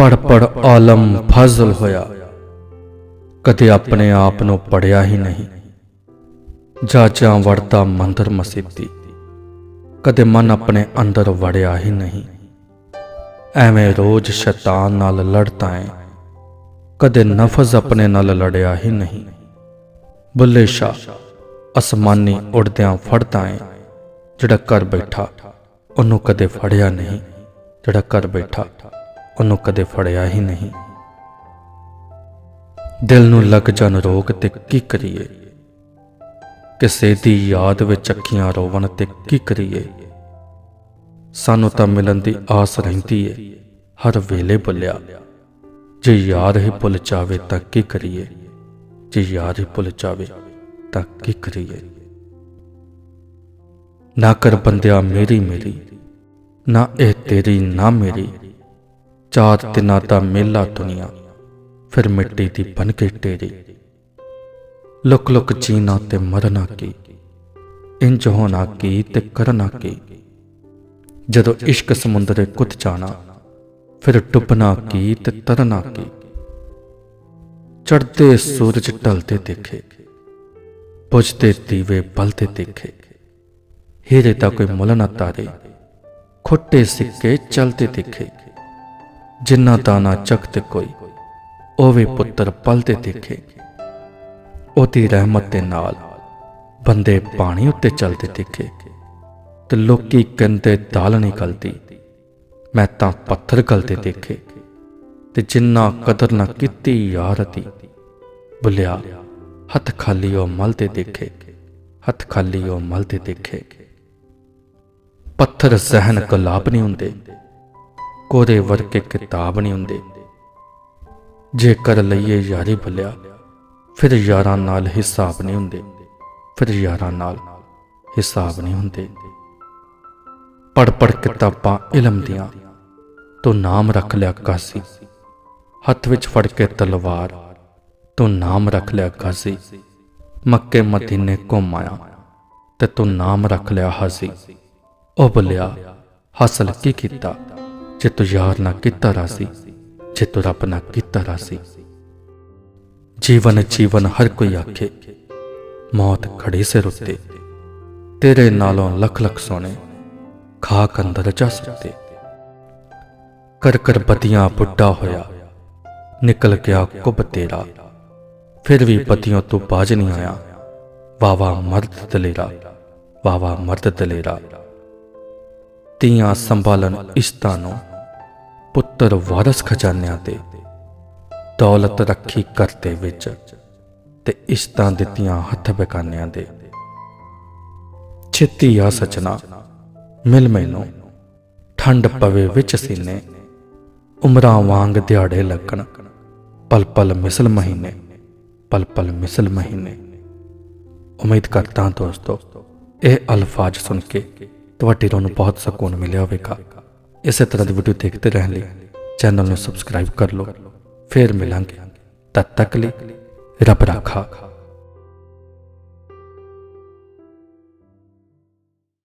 ਪੜ ਪੜ ਆਲਮ ਫਜ਼ਲ ਹੋਇਆ। ਕਦੇ ਆਪਣੇ ਆਪ ਨੂੰ ਪੜਿਆ ਹੀ ਨਹੀਂ। ਜਾ ਵੜਦਾ ਮੰਦਰ ਮਸੀਤੀ। ਕਦੇ ਮਨ ਆਪਣੇ ਅੰਦਰ ਵੜਿਆ ਹੀ ਨਹੀਂ। ਐਵੇਂ ਰੋਜ਼ ਸ਼ੈਤਾਨ ਨਾਲ ਲੜਦਾ ਏ। ਕਦੇ ਨਫਜ਼ ਆਪਣੇ ਨਾਲ ਲੜਿਆ ਹੀ ਨਹੀਂ। ਬੁੱਲੇ ਸ਼ਾ ਅਸਮਾਨੀ ਉੜਦਿਆਂ ਫੜਦਾ ਏ। ਜਿਹੜਾ ਘਰ ਬੈਠਾ, ਉਹਨੂੰ ਕਦੇ ਫੜਿਆ ਨਹੀਂ। ਜਿਹੜਾ ਘਰ ਬੈਠਾ ਉਹਨੂੰ ਕਦੇ ਫੜਿਆ ਹੀ ਨਹੀਂ। ਦਿਲ ਨੂੰ ਲੱਗ ਜਾਣ ਰੋਗ ਤੇ ਕੀ ਕਰੀਏ? ਕਿਸੇ ਦੀ ਯਾਦ ਵਿੱਚ ਅੱਖੀਆਂ ਰੋਵਣ ਤੇ ਕੀ ਕਰੀਏ? ਸਾਨੂੰ ਤਾਂ ਮਿਲਣ ਦੀ ਆਸ ਰਹਿੰਦੀ ਏ, ਹਰ ਵੇਲੇ ਬੁੱਲਿਆ ਜੇ ਯਾਰ ਹੀ ਭੁੱਲ ਜਾਵੇ ਤਾਂ ਕੀ ਕਰੀਏ? ਜੇ ਯਾਰ ਹੀ ਭੁੱਲ ਜਾਵੇ ਤਾਂ ਕੀ ਕਰੀਏ? ਨਾ ਕਰ ਬੰਦਿਆ ਮੇਰੀ ਮੇਰੀ, ਨਾ ਇਹ ਤੇਰੀ ਨਾ ਮੇਰੀ। ਚਾਰ ਦਿਨਾਂ ਦਾ ਮੇਲਾ ਦੁਨੀਆ ਫਿਰ ਮਿੱਟੀ ਦੀ ਬਨ ਕੇ ਟੇਰੀ। ਲੁਕ ਲੁਕ ਜੀਣਾ ਤੇ ਮਰਨਾ ਕੀ, ਇੰਜ ਹੋਣਾ ਕੀ ਤੇ ਕਰਨਾ ਕੀ। ਜਦੋਂ ਇਸ਼ਕ ਸਮੁੰਦਰੇ ਕੁੱਤ ਜਾਣਾ, ਫਿਰ ਡੁੱਬਣਾ ਕੀ ਤੇ ਤਰਨਾ ਕੀ। ਚੜਦੇ ਸੂਰਜ ਢਲਦੇ ਦੇਖੇ ਬੁਝਦੇ ਦੀਵੇ ਬਲਦੇ ਦੇਖੇ। ਹੀਰੇ ਦਾ ਕੋਈ ਮੁੱਲ ਨਾ ਤਾਰੇ, ਖੋਟੇ ਸਿੱਕੇ ਚਲਦੇ ਦੇਖੇ। ਜਿੰਨਾ ਦਾਣਾ ਚੱਕ ਤੇ ਕੋਈ, ਉਹ ਵੀ ਪੁੱਤਰ ਪਲਦੇ ਦੇਖੇ। ਉਹਦੀ ਰਹਿਮਤ ਦੇ ਨਾਲ ਬੰਦੇ ਪਾਣੀ ਉੱਤੇ ਚੱਲਦੇ ਦੇਖੇ ਤੇ ਲੋਕੀ ਕਹਿੰਦੇ, ਦਾਲ ਨਹੀਂ ਗਲਦੀ, ਮੈਂ ਤਾਂ ਪੱਥਰ ਗਲਦੇ ਦੇਖੇ ਤੇ ਜਿੰਨਾ ਕਦਰ ਨਾ ਕੀਤੀ ਯਾਰ ਬੁਲਿਆ, ਹੱਥ ਖਾਲੀ ਉਹ ਮਲਦੇ ਤੇ ਦੇਖੇ, ਹੱਥ ਖਾਲੀ ਉਹ ਮਲਦੇ ਤੇ ਦੇਖੇ। ਪੱਥਰ, ਜ਼ਹਿਨ, ਗੁਲਾਬ ਨਹੀਂ ਹੁੰਦੇ। ਕੋਰੇ ਵਰਕੇ ਕਿਤਾਬ ਨਹੀਂ ਹੁੰਦੇ। ਜੇਕਰ ਲਈਏ ਯਾਰੀ ਭਲਿਆ, ਫਿਰ ਯਾਰਾਂ ਨਾਲ ਹਿਸਾਬ ਨਹੀਂ ਹੁੰਦੇ। ਫਿਰ ਯਾਰਾਂ ਨਾਲ ਹਿਸਾਬ ਨਹੀਂ ਹੁੰਦੇ। ਪੜ ਪੜ ਕਿਤਾਬਾਂ ਇਲਮ ਦੀਆਂ, ਤੂੰ ਨਾਮ ਰੱਖ ਲਿਆ ਕਾਸੀ। ਹੱਥ ਵਿੱਚ ਫੜ ਕੇ ਤਲਵਾਰ, ਤੂੰ ਨਾਮ ਰੱਖ ਲਿਆ ਕਾਜ਼ੀ ਮੱਕੇ ਮਦੀਨੇ ਘੁੰਮ ਆਇਆ ਤੇ ਤੂੰ ਨਾਮ ਰੱਖ ਲਿਆ ਹਾਜ਼ੀ ਉਹ ਬੋਲਿਆ ਹਾਸਲ ਕੀ ਕੀਤਾ? ਜੇ ਯਾਰ ਨਾ ਕੀਤਾ ਰਾਸੀ ਜੇ ਰੱਬ ਨਾ ਕੀਤਾ ਰਾਸੀ ਜੀਵਨ ਜੀਵਨ, ਹਰ ਕੋਈ ਆਖੇ, ਮੌਤ ਖੜੇ ਸਿਰ ਉੱਤੇ। ਤੇਰੇ ਨਾਲੋਂ ਲੱਖ ਲੱਖ ਸੋਨੇ ਖਾਕ ਅੰਦਰ ਜਾ ਸੁੱਤੇ। ਕਰ ਕਰ ਬਤੀਆਂ ਬੁੱਢਾ ਹੋਇਆ, ਨਿਕਲ ਗਿਆ ਕੁੱਬ ਤੇਰਾ। ਫਿਰ ਵੀ ਪਤੀਆਂ ਤੋਂ ਬਾਜ ਨਹੀਂ ਆਇਆ ਵਾਵਾ ਮਰਦ ਦਲੇਰਾ ਵਾਵਾ ਮਰਦ ਦਲੇਰਾ। ਤੀਆਂ ਸੰਭਾਲਨ ਇਸ਼ਤਾਂ ਨੂੰ ਪੁੱਤਰ ਵਾਰਸ ਖਜ਼ਾਨਿਆਂ ਤੇ, ਦੌਲਤ ਰੱਖੀ ਕਰਤੇ ਵਿੱਚ ਤੇ ਇਸ਼ਤਾਂ ਦਿੱਤੀਆਂ ਹੱਥ ਬਕਾਨਿਆਂ ਦੇ। ਛੇਤੀ ਆ ਸਚਨਾ ਮਿਲ ਮੈਨੂੰ, ਠੰਡ ਪਵੇ ਵਿੱਚ ਸੀਨੇ, ਉਮਰਾਂ ਵਾਂਗ ਦਿਹਾੜੇ ਲੱਗਣ ਪਲ ਪਲ ਮਿਸਲ ਮਹੀਨੇ ਪਲ ਪਲ ਮਿਸਲ ਮਹੀਨੇ। ਉਮੀਦ ਕਰਦਾ ਹਾਂ ਦੋਸਤੋ, ਇਹ ਅਲਫਾਜ਼ ਸੁਣ ਕੇ ਤੁਹਾਡੀ ਰੂਹ ਨੂੰ ਬਹੁਤ ਸਕੂਨ ਮਿਲਿਆ ਹੋਵੇਗਾ। ਇਸੇ ਤਰ੍ਹਾਂ ਦੀ ਵੀਡੀਓ ਦੇਖਦੇ ਰਹਿਣ ਲਈ ਚੈਨਲ ਨੂੰ ਸਬਸਕ੍ਰਾਈਬ ਕਰ ਲਓ, ਫੇਰ ਮਿਲਾਂਗੇ। ਤਦ ਤੱਕ ਲਈ ਰੱਬ ਰਾਖਾ।